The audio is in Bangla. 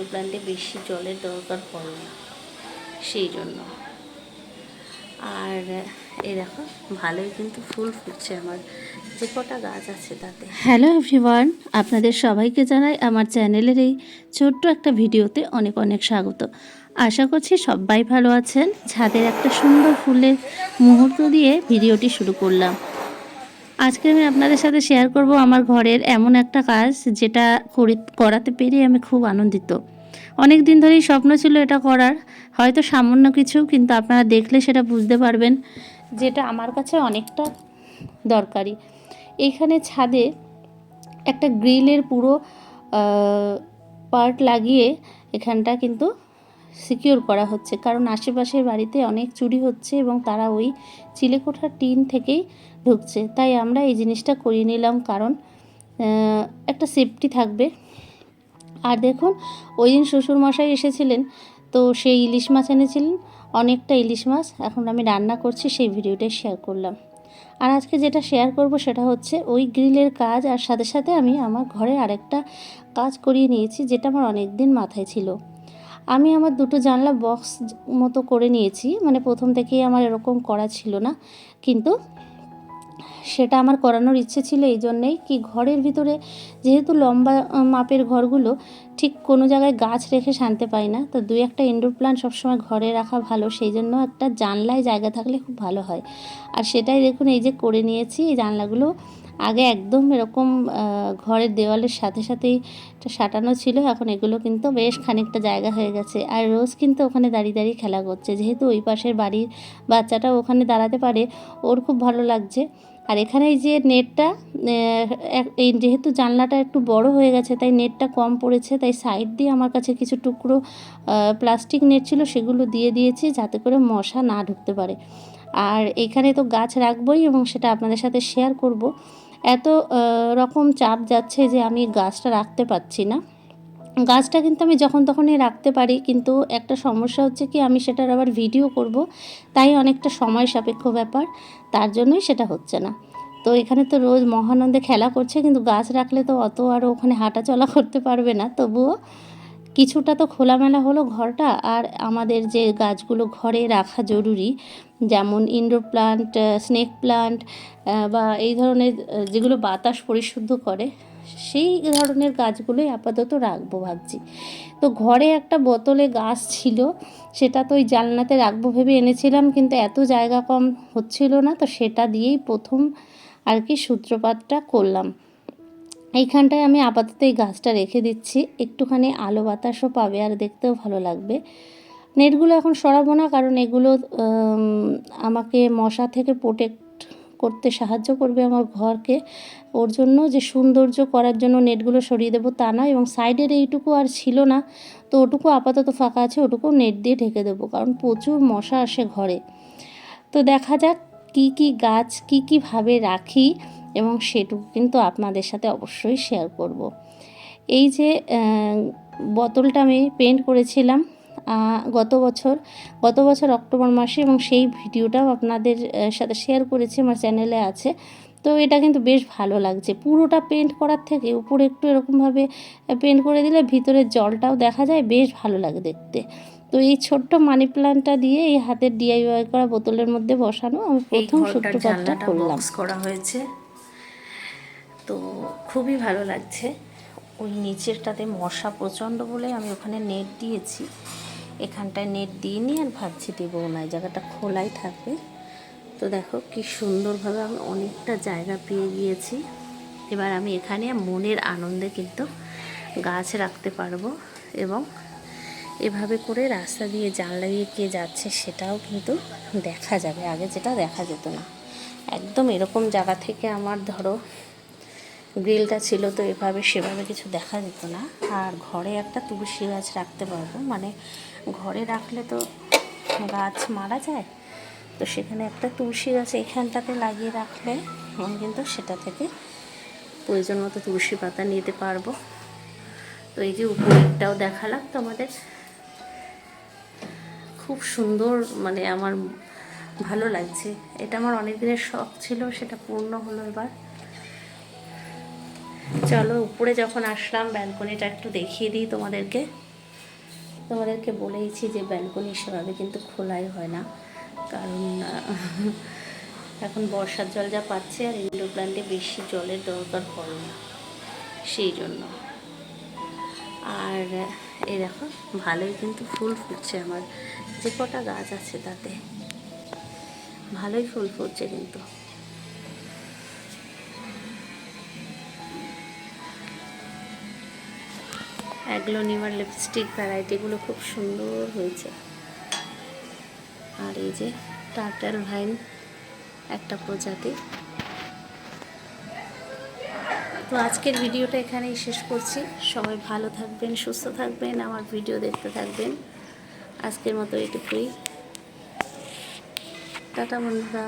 ইনডোর প্ল্যান্টে বেশি জলের দরকার পড়ে না, সেই জন্য। আর এই দেখো, ভালোই কিন্তু ফুল ফুটছে আমার, যে কটা গাছ আছে তাতে। হ্যালো এভরিওয়ান, আপনাদের সবাইকে জানাই আমার চ্যানেলের এই ছোট্ট একটা ভিডিওতে অনেক অনেক স্বাগত। আশা করছি সবাই ভালো আছেন। ছাদের একটা সুন্দর ফুলের মুহূর্ত দিয়ে ভিডিওটি শুরু করলাম। আজকে আমি আপনাদের সাথে শেয়ার করব আমার ঘরের এমন একটা কাজ যেটা করি, করাতে পেরে আমি খুব আনন্দিত। অনেক দিন ধরেই স্বপ্ন ছিল এটা করার, হয়তো সামান্য কিছু, কিন্তু আপনারা দেখলে সেটা বুঝতে পারবেন যেটা আমার কাছে অনেকটা দরকারি। এইখানে ছাদে একটা গ্রিলের পুরো পার্ট লাগিয়ে এখানটা কিন্তু সিকিওর করা হচ্ছে। কারণ আশেপাশের বাড়িতে অনেক চুরি হচ্ছে এবং তারা ওই চিলেকোঠার টিন থেকেই ঢুকছে। তাই আমরা এই জিনিসটা করিয়ে নিলাম কারণ একটা সেফটি থাকবে। আর দেখুন, ওই দিন শ্বশুরমশাই এসেছিলেন, তো সেই ইলিশ মাছ এনেছিলেন। অনেকটা ইলিশ মাছ এখন আমি রান্না করছি, সেই ভিডিওটাই শেয়ার করলাম। আর আজকে যেটা শেয়ার করব সেটা হচ্ছে, ওই গ্রিলের কাজ আর সাথে সাথে আমি আমার ঘরে আরেকটা কাজ করিয়ে নিয়েছি, যেটা আমার অনেক দিন মাথায় ছিল। আমি আমার দুটো জানলা বক্স মতো করে নিয়েছি মানে প্রথম থেকেই আমার এরকম করা ছিল না। কিন্তু সেটা আমার করানোর ইচ্ছে ছিল এই জন্যেই কি ঘরের ভিতরে যেহেতু লম্বা মাপের ঘরগুলো, ঠিক কোনো জায়গায় গাছ রেখে শান্তি পাই না। তো দুই একটা ইনডোর প্ল্যান্ট সবসময় ঘরে রাখা ভালো, সেই জন্য একটা জানলায় জায়গা থাকলে খুব ভালো হয়। আর সেটাই দেখুন, এই যে করে নিয়েছি, এই জানলাগুলো আগে একদম এরকম ঘরের দেওয়ালের সাথে সাথেই সাটানো ছিল, এখন এগুলো কিন্তু বেশ খানিকটা জায়গা হয়ে গেছে। আর রোজ কিন্তু ওখানে দাঁড়িয়ে দাঁড়িয়ে খেলা করছে। যেহেতু ওই পাশের বাড়ির বাচ্চাটা ওখানে দাঁড়াতে পারে, ওর খুব ভালো লাগছে। আর এখানে এই যে নেটটা এই যেহেতু জানলাটা একটু বড় হয়ে গেছে, তাই নেটটা কম পড়েছে, তাই সাইড দিয়ে আমার কাছে কিছু টুকরো প্লাস্টিক নেট ছিল, সেগুলো দিয়ে দিয়েছি যাতে করে মশা না ঢুকতে পারে। আর এখানে তো গাছ রাখবই এবং সেটা আপনাদের সাথে শেয়ার করব। এত রকম চাপ যাচ্ছে যে আমি গাছটা রাখতে পারছি না। গাছটা কিন্তু আমি যখন তখনই রাখতে পারি, কিন্তু একটা সমস্যা হচ্ছে কি, আমি সেটার আবার ভিডিও করব, তাই অনেকটা সময় সাপেক্ষ ব্যাপার, তার জন্যই সেটা হচ্ছে না। তো এখানে তো রোজ মহানন্দে খেলা করছে, কিন্তু গাছ রাখলে তো অত আর ওখানে হাঁটা চলা করতে পারবে না। তবুও কিছুটা তো খোলামেলা হলো ঘরটা, আর আমাদের যে গাছগুলো ঘরে রাখা জরুরি, যেমন ইনডোর প্লান্ট স্নেক প্লান্ট বা এই ধরনের যেগুলো বাতাস পরিশুদ্ধ করে, সেই ধরনের গাছগুলোই আপাতত রাখব ভাবছি। তো ঘরে একটা বোতলে গাছ ছিল, সেটা তো ওই জানলাতে রাখব ভেবে এনেছিলাম, কিন্তু এত জায়গা কম হচ্ছিল না, তো সেটা দিয়েই প্রথম আর কি সূত্রপাতটা করলাম। এইখানটায় আমি আপাতত এই গাছটা রেখে দিচ্ছি। একটুখানি আলো বাতাসও পাবে আর দেখতেও ভালো লাগবে। নেটগুলো এখন সরাবো না, কারণ এগুলো আমাকে মশা থেকে প্রোটেক্ট করতে সাহায্য করবে আমার ঘরকে। ওর জন্য যে সৌন্দর্য করার জন্য নেটগুলো সরিয়ে দেবো তা নয় এবং সাইডের এইটুকু আর ছিল না, তো ওটুকু আপাতত ফাঁকা আছে ওটুকু নেট দিয়ে ঢেকে দেবো, কারণ প্রচুর মশা আসে ঘরে। তো দেখা যাক কি কি গাছ কি কীভাবে রাখি এবং সেটুকু কিন্তু আপনাদের সাথে অবশ্যই শেয়ার করব। এই যে বোতলটা আমি পেন্ট করেছিলাম গত বছর গত বছর অক্টোবর মাসে এবং সেই ভিডিওটাও আপনাদের সাথে শেয়ার করেছি, আমার চ্যানেলে আছে। তো এটা কিন্তু বেশ ভালো লাগছে। পুরোটা পেন্ট করার থেকে উপরে একটু এরকমভাবে পেন্ট করে দিলে ভিতরের জলটাও দেখা যায়, বেশ ভালো লাগে দেখতে। তো এই ছোট্ট মানি প্ল্যান্টটা দিয়ে এই হাতের ডিআইওয়াই করা বোতলের মধ্যে বসানো আমি প্রথম সূত্রপাতটা করলাম। করা হয়েছে। তো খুবই ভালো লাগছে। ওই নিচেরটাতে মশা প্রচণ্ড বলে আমি ওখানে নেট দিয়েছি। এখানটায় নেট দিইনি আর ভাবছি দেবো না জায়গাটা খোলাই থাকবে। তো দেখো কি সুন্দরভাবে আমি অনেকটা জায়গা পেয়ে গিয়েছি। এবার আমি এখানে মনের আনন্দে কিন্তু গাছ রাখতে পারব এবং এভাবে করে রাস্তা দিয়ে জানলা দিয়ে কে যাচ্ছে সেটাও কিন্তু দেখা যাবে। আগে যেটা দেখা যেত না। একদম এরকম জায়গা থেকে আমার ধরো গ্রিলটা ছিল তো এভাবে সেভাবে কিছু দেখা যেত না। আর ঘরে একটা তুলসী গাছ রাখতে পারব। মানে ঘরে রাখলে তো গাছ মারা যায়। তো সেখানে একটা তুলসী গাছ এখানটাতে লাগিয়ে রাখলে আমি কিন্তু সেটা থেকে প্রয়োজন মতো তুলসী পাতা নিতে পারব। তো এই যে উপরেরটাও দেখালাম তোমাদের। খুব সুন্দর মানে আমার ভালো লাগছে। এটা আমার অনেক দিনের শখ ছিল, সেটা পূর্ণ হলো এবার। চলো, উপরে যখন আসলাম, ব্যালকনিটা একটু দেখিয়ে দিই তোমাদেরকে। তোমাদেরকে বলেইছি যে ব্যালকনি সেভাবে কিন্তু খোলাই হয় না, কারণ এখন বর্ষার জল যা পাচ্ছে আর ইনডোর প্ল্যান্টে বেশি জলের দরকার পড়ে না, সেই জন্য। আর এই দেখো, ভালোই কিন্তু ফুল ফুটছে আমার। যে কটা গাছ আছে তাতে। ভালোই ফুল ফুটছে কিন্তু। অ্যাগ্লোনিমার লিপস্টিক ভ্যারাইটিগুলো খুব সুন্দর হয়েছে। আর এই যে টার্টাল ভাইন একটা প্রজাতি। তো আজকের ভিডিওটা এখানেই শেষ করছি। সবাই ভালো থাকবেন, সুস্থ থাকবেন, আমার ভিডিও দেখতে থাকবেন। আজকের মতো এটুকুই। টাটা বন্ধুরা।